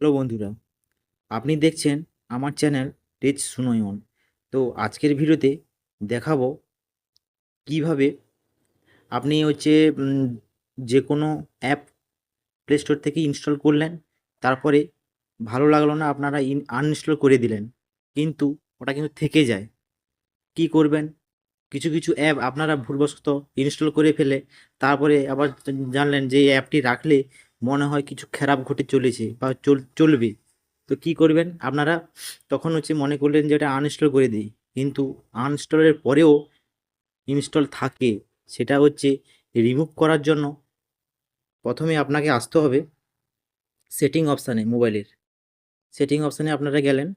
Hello বন্ধুরা, আপনি দেখছেন আমার চ্যানেল টেচ সুনয়ন। তো আজকের ভিডিওতে দেখাবো কীভাবে আপনি হচ্ছে যে কোনো অ্যাপ প্লে স্টোর থেকে ইনস্টল করলেন, তারপরে ভালো লাগল না, আপনারা ইন, আনইনস্টল করে দিলেন, কিন্তু ওটা কিন্তু থেকে যায়। কি করবেন? কিছু কিছু অ্যাপ আপনারা ভুলবশত ইনস্টল করে ফেলে, তারপরে আবার জানলেন যে এই অ্যাপটি রাখলে মনে হয় কিছু খারাপ ঘটে চলেছে বা চল, চলবে। তো কি করবেন? আপনারা তখন হচ্ছে মনে করলেন যে এটা আনইনস্টল করে দিই। কিন্তু আনইনস্টলের পরেও ইনস্টল থাকে। সেটা হচ্ছে রিমুভ করার জন্য প্রথমে আপনাকে আসতে হবে সেটিং অপশানে মোবাইলের সেটিং অপশানে আপনারা গেলেন।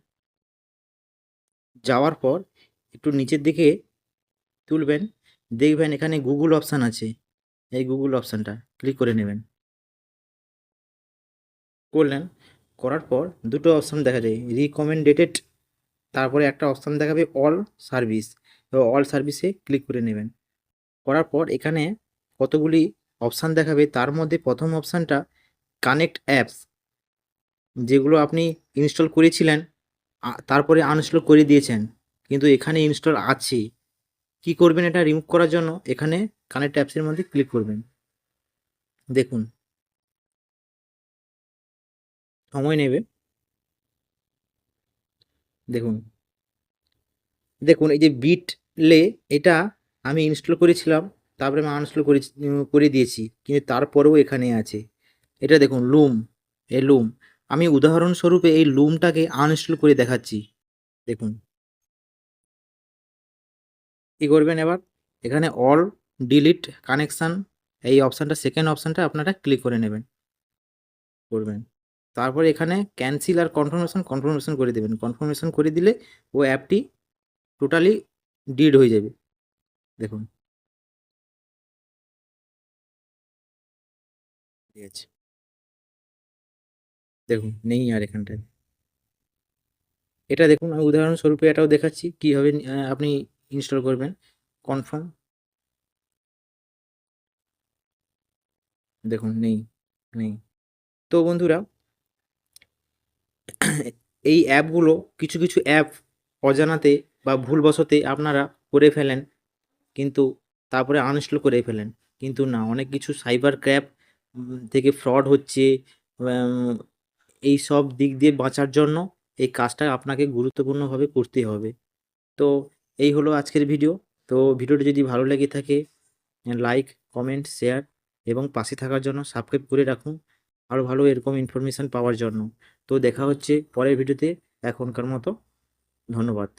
যাওয়ার পর একটু নিচের দিকে তুলবেন। দেখবেন এখানে গুগল অপশান আছে। এই গুগল অপশানটা ক্লিক করে নেবেন। করলেন, করার পর দুটো অপশান দেখা যায়। রিকমেন্ডেটেড তারপরে একটা অপশান দেখাবে অল সার্ভিস তো অল সার্ভিসে ক্লিক করে নেবেন। করার পর এখানে কতগুলি অপশান দেখাবে, তার মধ্যে প্রথম অপশানটা কানেক্ট অ্যাপস যেগুলো আপনি ইনস্টল করেছিলেন তারপরে আনইনস্টল করে দিয়েছেন, কিন্তু এখানে ইনস্টল আছে। কি করবেন এটা রিমুভ করার জন্য, এখানে কানেক্ট অ্যাপসের মধ্যে ক্লিক করবেন। দেখুন সময় নেবে। দেখুন। দেখুন, এই যে বিটলে এটা আমি ইনস্টল করেছিলাম, তারপরে আমি আনইনস্টল করে করে দিয়েছি, কিন্তু তারপরেও এখানে আছে। এটা দেখুন লুম এই লুম আমি উদাহরণস্বরূপে এই লুমটাকে আনইনস্টল করে দেখাচ্ছি। দেখুন। কী করবেন এবার? এখানে অল ডিলিট কানেকশান এই অপশানটা সেকেন্ড অপশানটা আপনারা ক্লিক করে নেবেন। করবেন। তারপরে এখানে ক্যান্সেল আর কনফার্মেশন কনফার্মেশন করে দেবেন। কনফার্মেশন করে দিলে ও অ্যাপটি টোটালি ডিড হয়ে যাবে। দেখুন। ঠিক আছে। দেখুন, নেই আর এখানটায়। এটা দেখুন, আমি উদাহরণস্বরূপে এটাও দেখাচ্ছি কীভাবে আপনি ইনস্টল করবেন। কনফার্ম দেখুন, নেই নেই। তো বন্ধুরা এই অ্যাপগুলো কিছু কিছু অ্যাপ অজানাতে বা ভুলবশতে আপনারা করে ফেলেন, কিন্তু তারপরে আনইনস্টল করে ফেলেন। কিন্তু না, অনেক কিছু সাইবার ক্র্যাপ থেকে ফ্রড হচ্ছে এই সব দিক দিয়ে বাঁচার জন্য এই কাজটা আপনাকে গুরুত্বপূর্ণভাবে করতে হবে। তো এই হলো আজকের ভিডিও তো ভিডিওটি যদি ভালো লেগে থাকে লাইক কমেন্ট শেয়ার এবং পাশে থাকার জন্য সাবস্ক্রাইব করে রাখুন। আরও ভালো এরকম ইনফরমেশান পাওয়ার জন্য। তো দেখা হচ্ছে পরের ভিডিওতে এখনকার মতো ধন্যবাদ।